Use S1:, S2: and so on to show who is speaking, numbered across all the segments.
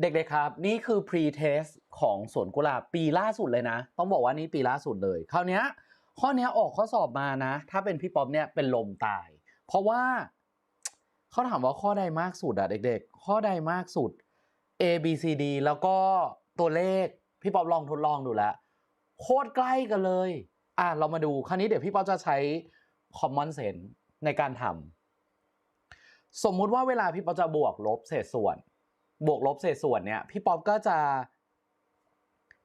S1: เด็กๆครับ นี่คือ pre-test ของสวนกุหลาบปีล่าสุดเลยนะ ต้องบอกว่านี่ปีล่าสุดเลย คราวนี้ข้อนี้ออกข้อสอบมานะ ถ้าเป็นพี่ป๊อปเนี่ยเป็นลมตาย เพราะว่าเขาถามว่าข้อใดมากสุดอะเด็กๆ ข้อใดมากสุด A B C D แล้วก็ตัวเลขพี่ป๊อปลองทดลองดูแล้วโคตรใกล้กันเลย อะเรามาดูคราวนี้เดี๋ยวพี่ป๊อปจะใช้ common sense ในการทำสมมุติว่าเวลาพี่ป๊อปจะบวกลบเศษส่วน บวกลบเศษส่วนเนี่ยพี่ป๊อปก็จะ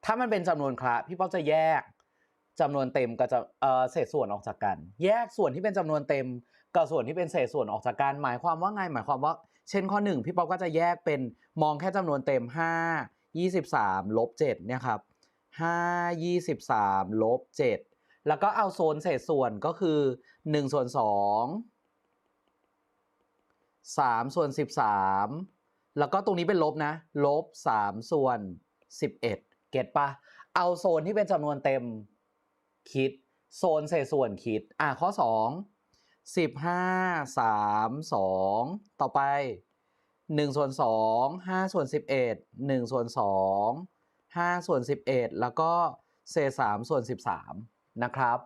S1: ถ้ามันเป็นจำนวนคละพี่ป๊อปจะแยกจำนวนเต็มกับจะเออเศษส่วนออกจากกัน แยกส่วนที่เป็นจำนวนเต็มกับส่วนที่เป็นเศษส่วนออกจากกันหมายความว่าไงหมายความว่า เช่นข้อหนึ่งพี่ป๊อปก็จะแยกเป็นมองแค่จำนวนเต็ม 5 23ลบ7เนี่ยครับ5 23ลบ7แล้วก็เอาโซนเศษส่วนก็คือ1ส่วน2 3ส่วน13 แล้วก็ตรงนี้เป็นลบนะ ลบ 3 ส่วน 11 เก็ตปะเอาโซนที่เป็นจำนวนเต็มคิด โซนเศษส่วนคิด อะ ข้อ 2 15 3 2 ต่อไป 1 ส่วน 2 5 ส่วน 11 1 ส่วน 2 5 ส่วน 11 แล้วก็เศษ 3 ส่วน 13 นะครับ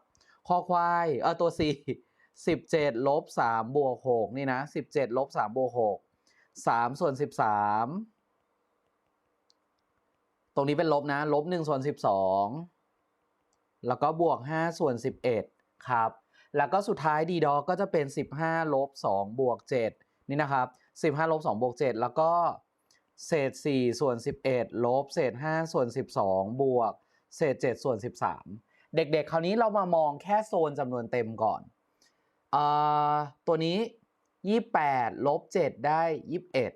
S1: ข้อควายเออตัว 4 17 ลบ 3 บวก 6 นี่นะ 17 ลบ 3 บวก 6 3ส่วน13ตรงนี้เป็นลบนะลบ1ส่วน12แล้วก็บวก5ส่วน11ครับ แล้วก็สุดท้ายดีดอก็จะเป็น15ลบ2บวก7นี่นะครับ15ลบ2บวก7แล้วก็เศษ4ส่วน11ลบเศษ5ส่วน12บสองบวกเศษ7ส่วน13เด็กๆ คราวนี้เรามามองแค่โซนจำนวนเต็มก่อนเอ่อ ยี่แปดลบเจ็ดได้ยี่สิบเอ็ด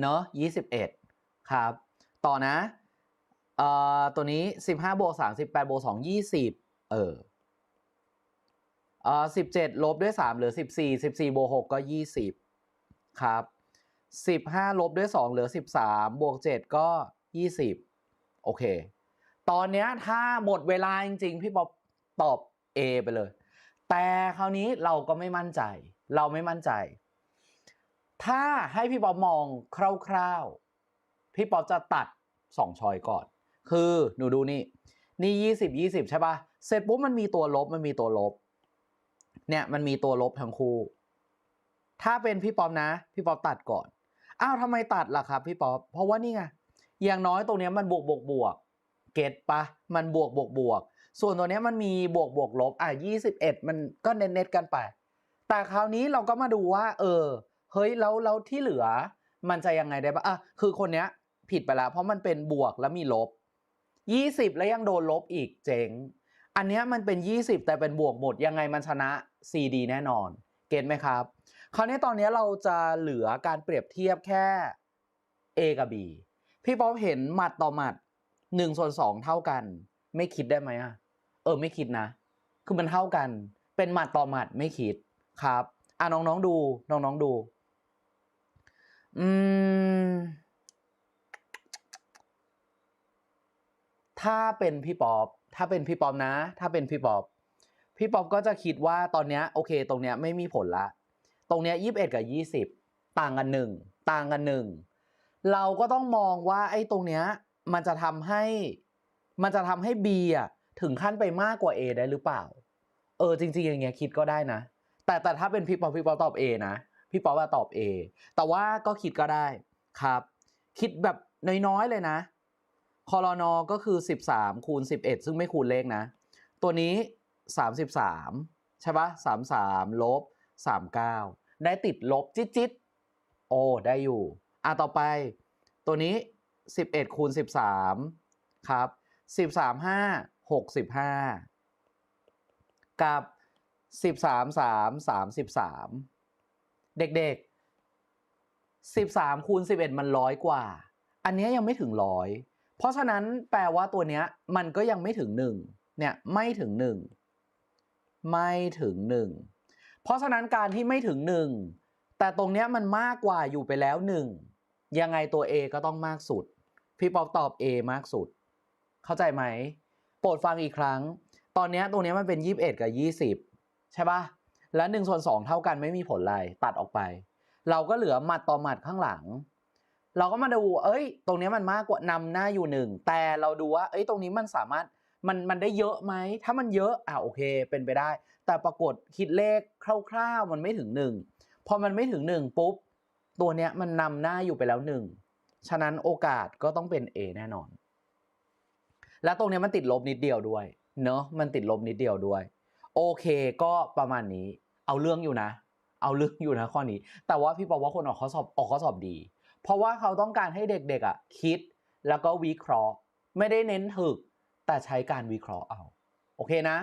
S1: เนอะยี่สิบเอ็ดครับ ต่อนะเอ่อตัวนี้สิบห้าบวกสามสิบแปดบวกสองยี่สิบเออเออสิบเจ็ดลบด้วยสามเหลือสิบสี่สิบสี่บวกหกก็ยี่สิบครับสิบห้าลบด้วยสองเหลือสิบสามบวกเจ็ดก็ยี่สิบโอเค ตอนนี้ถ้าหมดเวลาจริงๆ พี่ป๊อปตอบ A ไปเลย แต่คราวนี้เราก็ไม่มั่นใจ เราไม่มั่นใจ ถ้าให้พี่ป๊อปมองคร่าวๆ พี่ป๊อปจะตัด2ชอยก่อน คือหนูดูนี่ นี่ 20 20 ใช่ปะเสร็จปุ๊บมันมีตัวลบ มันมีตัวลบ เนี่ยมันมีตัวลบทั้งคู่ ถ้าเป็นพี่ป๊อปนะ พี่ป๊อปตัดก่อน อ้าวทำไมตัดล่ะครับพี่ป๊อป เพราะว่านี่ไง อย่างน้อยตรงนี้มันบวกบวกบวก เก็ตปะ มันบวกบวกบวก ส่วนตัวเนี้ยมันมีบวกบวกลบอะ21 มันก็เน็ตเน็ตกันไปแต่คราวนี้เราก็มาดูว่า เออ เฮ้ยแล้วแล้วที่เหลือ มันจะยังไงได้ปะอะคือคนเนี้ยผิดไปแล้วเพราะมันเป็นบวกแล้วมีลบ 20 แล้วยังโดนลบอีกเจ๋ง อันเนี้ยมันเป็น 20 แต่เป็นบวกหมดยังไงมันชนะ CD แน่นอน เก็ตไหมครับ คราวนี้ตอนนี้เราจะเหลือการเปรียบเทียบแค่ A กับ B พี่ป๊อปเห็นหมัดต่อหมัด1ส่วน2เท่ากัน ไม่คิดได้ไหมอะ เออไม่คิดนะ คือมันเท่ากัน เป็นหมัดต่อหมัดไม่คิดครับ อะน้องๆดู น้องๆดู อืม ถ้าเป็นพี่ป๊อปถ้าเป็นพี่ป๊อปนะ ถ้าเป็นพี่ป๊อปพี่ป๊อปก็จะคิดว่าตอนเนี้ยโอเค ตรงเนี้ยไม่มีผลละ ตรงเนี้ยยี่สิบเอ็ดกับยี่สิบต่างกันหนึ่งต่างกันหนึ่งเราก็ต้องมองว่าไอ้ตรงเนี้ยมันจะทำให้ มันจะทำให้ B อะ ถึงขั้นไปมากกว่า A ได้หรือเปล่า เออจริง ๆ อย่างเงี้ยคิดก็ได้นะ แต่แต่ถ้าเป็นพี่ป๊อปพี่ป๊อปตอบ A นะ พี่ป๊อปว่าตอบ A แต่ว่าก็คิดก็ได้ครับ คิดแบบน้อยๆเลยนะคอรนอก็คือ 13 คูณ 11 ซึ่งไม่คูณเลขนะ ตัวนี้ 33 ใช่ปะ33 ลบ 39 ได้ติดลบจิตจิตๆโอ้ ได้อยู่ อะ ต่อไป ตัวนี้ 11 คูณ 13 ครับ 13 5 65 กับ 13 3 33 เด็กๆ 13 คูณ 11 มันร้อยกว่า อันนี้ยังไม่ถึงร้อยเพราะฉะนั้นแปลว่าตัวเนี้ยมันก็ยังไม่ถึง 1 เนี่ยไม่ถึง 1 ไม่ถึง 1 เพราะฉะนั้นการที่ไม่ถึง 1 แต่ตรงเนี้ยมันมากกว่าอยู่ไปแล้ว 1 ยังไงตัว A ก็ต้องมากสุด พี่ป๊อปตอบ A มากสุด เข้าใจไหม ปรดฟังอีกครั้ง ตอนนี้ตรงนี้มันเป็น 21 กับ 20 ใช่ปะแล้ว1ส่วน2เท่ากันไม่มีผลอะไรตัดออกไป เราก็เหลือหมัดต่อหมัดข้างหลัง เราก็มาดู เอ้ย ตรงนี้มันมากกว่านำหน้าอยู่หนึ่งแต่เราดูว่า เอ้ย ตรงนี้มันสามารถมันมันได้เยอะไหม ถ้ามันเยอะ อ่าโอเค เป็นไปได้ แต่ปรากฏคิดเลขคร่าวๆ มันไม่ถึงหนึ่งพอมันไม่ถึงหนึ่งปุ๊บ ตัวเนี้ยมันนำหน้าอยู่ไปแล้วหนึ่งฉะนั้นโอกาสก็ต้องเป็น A แน่นอน แล้วตรงนี้มันติดลบนิดเดียวด้วย เนอะมันติดลบนิดเดียวด้วย โอเคก็ประมาณนี้ เอาเรื่องอยู่นะ เอาเรื่องอยู่นะข้อนี้ แต่ว่าพี่บอกว่าคนออกข้อสอบออกข้อสอบดี เพราะว่าเขาต้องการให้เด็กๆอะคิดแล้วก็วิเคราะห์ ไม่ได้เน้นถึก แต่ใช้การวิเคราะห์เอา โอเคนะ